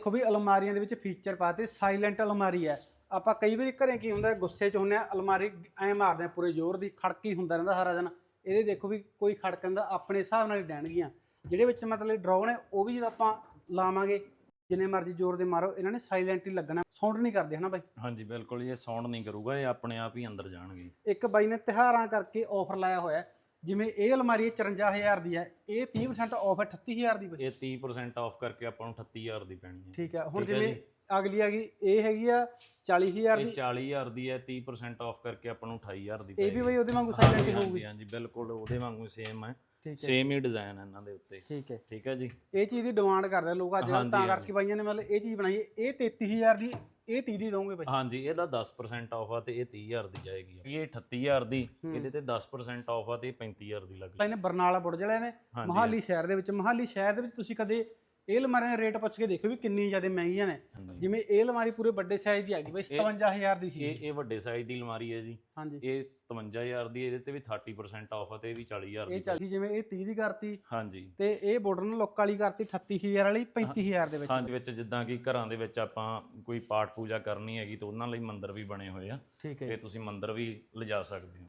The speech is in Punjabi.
ਦੇਖੋ ਵੀ ਅਲਮਾਰੀਆਂ ਦੇ ਵਿੱਚ ਫੀਚਰ ਪਾਤੇ ਸਾਇਲੈਂਟ ਅਲਮਾਰੀ ਹੈ। ਆਪਾਂ ਕਈ ਵਾਰੀ ਘਰੇ ਕੀ ਹੁੰਦਾ ਗੁੱਸੇ 'ਚ ਹੁੰਨੇ ਆ ਅਲਮਾਰੀ ਐ ਮਾਰਦੇ ਆ ਪੂਰੇ ਜ਼ੋਰ ਦੀ ਖੜਕੀ ਹੁੰਦਾ ਰਹਿੰਦਾ ਸਾਰਾ ਦਿਨ। ਇਹਦੇ ਦੇਖੋ ਵੀ ਕੋਈ ਖੜਕਣ ਦਾ ਆਪਣੇ ਹਿਸਾਬ ਨਾਲ ਹੀ ਡੈਣਗੀਆਂ ਜਿਹੜੇ ਵਿੱਚ ਮਤਲਬ ਡਰਾਅ ਨੇ ਉਹ ਵੀ ਜਦੋਂ ਆਪਾਂ ਲਾਵਾਂਗੇ ਜਿੰਨੇ ਮਰਜ਼ੀ ਜ਼ੋਰ ਦੇ ਮਾਰੋ ਇਹਨਾਂ ਨੇ ਸਾਇਲੈਂਟ ਹੀ ਲੱਗਣਾ। ਸਾਊਂਡ ਨਹੀਂ ਕਰਦੇ ਹਨਾ ਬਾਈ? ਹਾਂਜੀ ਬਿਲਕੁਲ ਇਹ ਸਾਊਂਡ ਨਹੀਂ ਕਰੂਗਾ ਇਹ ਆਪਣੇ ਆਪ ਹੀ ਅੰਦਰ ਜਾਣਗੇ। ਇੱਕ ਬਾਈ ਨੇ ਤਿਹਾਰਾਂ ਕਰਕੇ ਆਫਰ ਲਾਇਆ ਹੋਇਆ। ਜਿਵੇਂ ਇਹ ਅਲਮਾਰੀ 54000 ਦੀ ਹੈ ਇਹ 30% ਆਫ ਹੈ 38000 ਦੀ ਬਾਈ ਇਹ 30% ਆਫ ਕਰਕੇ ਆਪਾਂ ਨੂੰ 38000 ਦੀ ਪੈਣੀ ਹੈ ਠੀਕ ਹੈ ਹੁਣ ਜਿਵੇਂ। ਅਗਲੀ ਹੈਗੀ ਇਹ ਹੈਗੀ ਆ 40000 ਇਹ ਦੀ। 40000 ਦੀ ਹੈ 30% ਆਫ ਕਰਕੇ ਆਪਾਂ ਨੂੰ 28000 ਦੀ ਇਹ ਵੀ। ਬਾਈ ਉਹਦੇ ਵਾਂਗੂ ਸਾਇਲੈਂਟ ਹਾਂਜੀ, ਹੀ ਹੋਊਗੀ। ਹਾਂਜੀ ਬਿਲਕੁਲ ਉਹਦੇ ਵਾਂਗੂ ਸੇਮ ਹੈ। ਸੇਮ ਹੀ ਡਿਜ਼ਾਈਨ ਹੈ ਇਹਨਾਂ ਦੇ ਉੱਤੇ। ਠੀਕ ਹੈ। ਠੀਕ ਹੈ ਜੀ। ਇਹ ਚੀਜ਼ ਦੀ ਡਿਮਾਂਡ ਕਰਦੇ ਲੋਕ ਅੱਜ ਤਾਂ। ਕਰਕੇ ਬਾਈਆਂ ਨੇ ਮਤਲਬ ਇਹ ਚੀਜ਼ ਬਣਾਈ ਹੈ। ਇਹ 33000 ਦੀ ਇਹ 30 ਦੀ ਦੋਗੇ ਬਾਈ। ਹਾਂਜੀ ਇਹਦਾ 10% ਆਫ ਆ ਤੇ ਇਹ 30000 ਦੀ ਜਾਏਗੀ। ਇਹ 38000 ਦੀ। ਇਹਦੇ ਤੇ 10% ਆਫ ਆ ਤੇ ਇਹ 35000 ਦੀ ਲੱਗ ਬਾਈ ਨੇ ਬਰਨਾਲਾ ਬੁਰਜ ਵਾਲਿਆਂ ਨੇ ਮਹਾਲੀ ਸ਼ਹਿਰ ਦੇ ਵਿੱਚ ਮਹਾਲੀ ਸ਼ਹਿਰ ਦੇ ਵਿੱਚ ਤੁਸੀਂ ਕਦੇ ਇਹ ਅਲਮਾਰੀਆਂ ਦੇ ਰੇਟ ਪੁੱਛ ਕੇ ਦੇਖੋ ਵੀ ਕਿੰਨੀ ਜ਼ਿਆਦਾ ਮਹਿੰਗੀਆਂ ਨੇ। ਜਿਵੇਂ ਇਹ ਅਲਮਾਰੀ ਪੂਰੇ ਵੱਡੇ ਸਾਈਜ਼ ਦੀ ਹੈਗੀ ਬਾਈ 57000 ਦੀ ਸੀ। ਇਹ ਇਹ ਵੱਡੇ ਸਾਈਜ਼ ਦੀ ਅਲਮਾਰੀ ਹੈ ਜੀ। ਹਾਂਜੀ। ਇਹ 57000 ਦੀ ਇਹਦੇ ਤੇ ਵੀ 30% ਆਫ ਆ ਤੇ ਇਹ ਵੀ 40000 ਇਹ ਦੀ ਚੱਲਦੀ ਜਿਵੇਂ ਇਹ 30 ਦੀ ਕਰਤੀ ਹਾਂਜੀ। ਤੇ ਇਹ ਬਾਰਡਰ ਲੁੱਕ ਵਾਲੀ ਕਰਤੀ 38000 ਵਾਲੀ 35000 ਦੇ ਵਿੱਚ। ਹਾਂਜੀ ਵਿੱਚ ਜਿੱਦਾਂ ਕਿ ਘਰਾਂ ਦੇ ਵਿੱਚ ਆਪਾਂ ਕੋਈ ਪਾਠ ਪੂਜਾ ਕਰਨੀ ਹੈਗੀ ਤਾਂ ਉਹਨਾਂ ਲਈ ਮੰਦਿਰ ਵੀ ਬਣੇ ਹੋਏ ਆ। ਠੀਕ ਹੈ ਤੇ ਤੁਸੀਂ ਮੰਦਿਰ ਵੀ ਲਿਜਾ ਸਕਦੇ ਹੋ।